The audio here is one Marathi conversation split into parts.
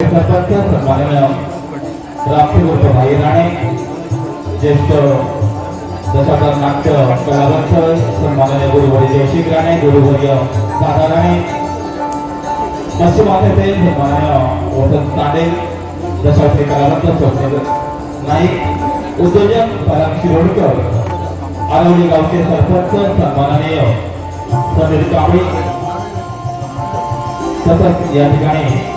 सरपंच सन्माननीय रामपूर भाई राणे ज्येष्ठ दशावतार नाट्य कलावंत सन्माननीय गुरुवर्य जयशिक राणे गुरुवर्य दादा राणे मत्स्यमातेचे सन्माननीय वसंत तांडे दशाचे कलावंत स्वप्नील नाईक उद्योजक पराग शिरोडकर आरवली गावचे सरपंच सन्माननीय समीर कांबळी तसंच या ठिकाणी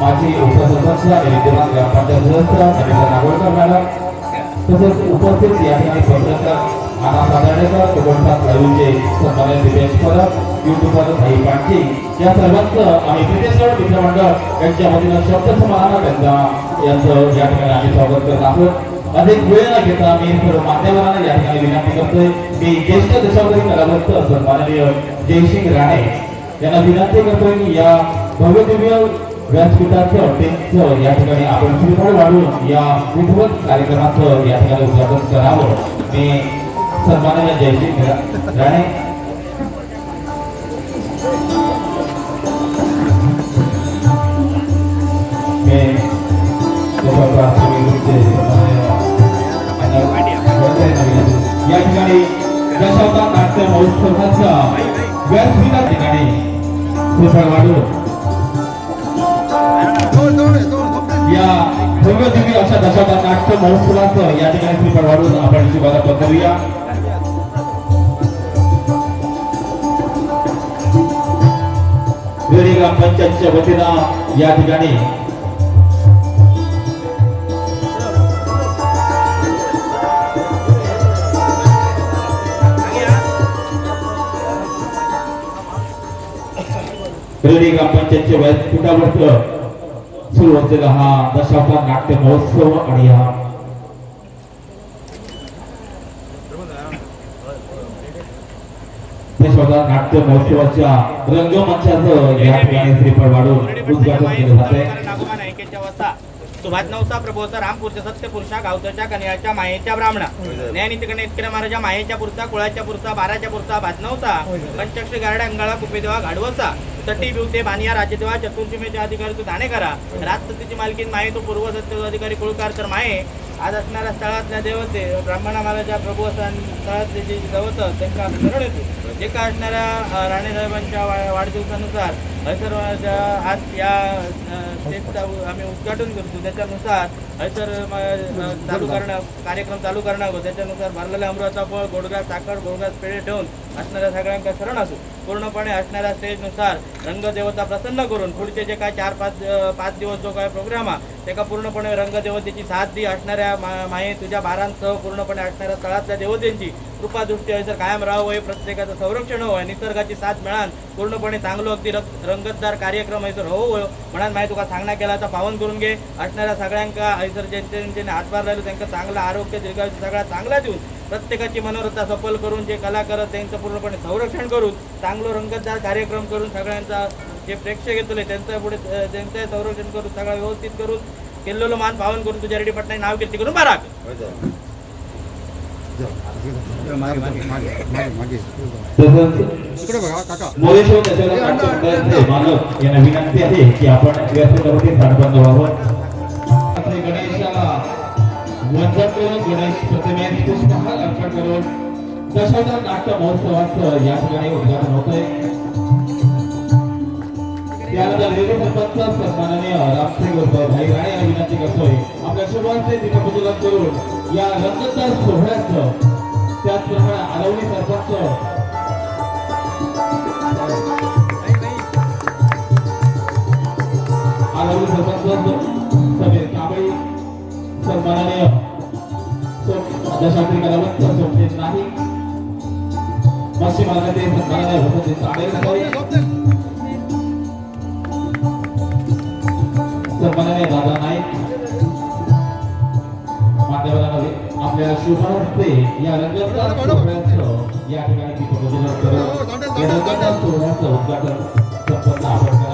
माजी उपसरपंच विद्यमान ग्रामपंचायत सदस्य नरेंद्र नागोडकर मॅडम तसेच उपस्थित या ठिकाणी पत्रकार आना सादाडेकर कोकणसात लाईव्हचे सन्मानित दिपेश परब युट्यूबर भाई पाटजी या सर्वांचं आणि प्रितेश्वर मित्रमंडळ यांच्या वतीनं शब्द समाधान त्यांचा यांचं या ठिकाणी आम्ही स्वागत करत आहोत. अधिक वेळ न घेता मी सर्व मान्यवरांना या ठिकाणी विनंती करतोय. मी ज्येष्ठ देशावरील कलावंत सन्माननीय जयसिंग राणे यांना विनंती करतोय की या भव्य दिव्य व्यासपीठाचं टेन्सचं या ठिकाणी आपण श्रीफळ वाढून या विधवत कार्यक्रमाचं या ठिकाणी उद्घाटन करावं. मी सन्माननीय जयसिंग राणे. या ठिकाणी दशावतार नाट्य महोत्सवाचा व्यासपीठा ठिकाणी श्रीफळ वाढून या भव्य अशा दशावतार नाट्य महोत्सवाचं या ठिकाणी कृपा वाढून आपण शुभारंभ करूया विहिरी ग्रामपंचायतच्या वतीनं या ठिकाणी विहिरी ग्रामपंचायतच्या व्यासपीठावर सुरू असलेला हा दशावतार नाट्य महोत्सव आणि हा दशावतार नाट्य महोत्सवाच्या रंगमंचाचं या ठिकाणी श्रीफळ वाढून उद्घाटन केलं जाते नागोबा सुभाष नवसा प्रभोचा रामपूरच्या सत्य पुरुषा गावच्या कन्याच्या मायेच्या ब्राह्मणा. न्यायनीतीकडे इतकडे महाराजा मायेच्या पुरचा कुळाच्या पुरचा बाराच्या पुरचा भाजनवसा पंचक्षी गारड्या अंगाळा कुपेदेवा गाढवसा तटी बिवते बानिया राजदेवा चतुर्शिमेचे अधिकारी तू दाणे करा राजसत्तेची मालकीन माये तो पूर्व सत्य अधिकारी कुळकार तर माये. आज असणाऱ्या स्थळातल्या देवते ब्राह्मणा महाराजा प्रभू स्थळातले जे देवत त्यांना येतो. जे का असणाऱ्या अ, राणे साहेबांच्या वा- वाढदिवसानुसार हयसर आज या स्टेजचा आम्ही उद्घाटन करतो. त्याच्यानुसार हयसर चालू करणं कार्यक्रम चालू करणार आहोत. त्याच्यानुसार भरलेल्या अमृताचा फळ गोडगा साखर गोडगा पेढे ठेवून असणाऱ्या सगळ्यांका शरण असू. पूर्णपणे असणाऱ्या स्टेजनुसार रंगदेवता प्रसन्न करून पुढचे जे काय चार पाच पाच दिवस जो काय प्रोग्राम हा त्याका पूर्णपणे रंगदेवतेची साथ दी असणाऱ्या मा- माये तुझ्या भारांसह पूर्णपणे असणाऱ्या स्थळातल्या देवतेंची कृपादृष्टी हयसर कायम राहावं हे प्रत्येकाचं संरक्षण हो निसर्गाची साथ मिळान. पूर्णपणे चांगलो अगदी रंगतदार कार्यक्रम हयसर हो हो. म्हणून माहिती तुका सांगण्या केला तर पावन करून घे. असणाऱ्या सगळ्यांका हयसर ज्यांचे ज्यांचे हातभार राहिलो त्यांना चांगलं आरोग्य दीर्घायुष्य सगळ्या चांगला देऊन प्रत्येकाची मनोरथा सफल करून जे कलाकार त्यांचं पूर्णपणे संरक्षण करून चांगलं रंगतदार कार्यक्रम करून सगळ्यांचा जे प्रेक्षक येतले त्यांचं पुढे त्यांचं संरक्षण करून सगळं व्यवस्थित करून केलेलं मान पावन करून तुझ्या रेडी पटना नाव कीर्ती करून बारा. मालक यांना विनंती आहे की आपण व्यासपीठावरती स्थानबद्ध व्हावं गणेशाला वंदन करून गणेश प्रतिमेत पुष्पहार अर्पण करून दशावतार नाट्य महोत्सवाचं या ठिकाणी उद्घाटन होतंय. त्यानंतर रेल्वे सरपंच सन्माननीय रामसिंग भाई राणे यांना विनंती करतोय आपल्या शुभांचे दीपप्रज्वलन करून या रंगतदार सोहळ्याचं त्याचप्रमाणे आरवली सरपंच आरवली सरपंच समीर कांबळी सन्माननीय दशावतारी करावत सोमदेश नाही. पश्चिम मार्गाचे सन्माननीय वसंत साडेकर सन्मानाने दादा नाईक मान्यवरांना आपल्या शुभार हस्ते या रंगतदार या ठिकाणी उद्घाटन संपन्न आपण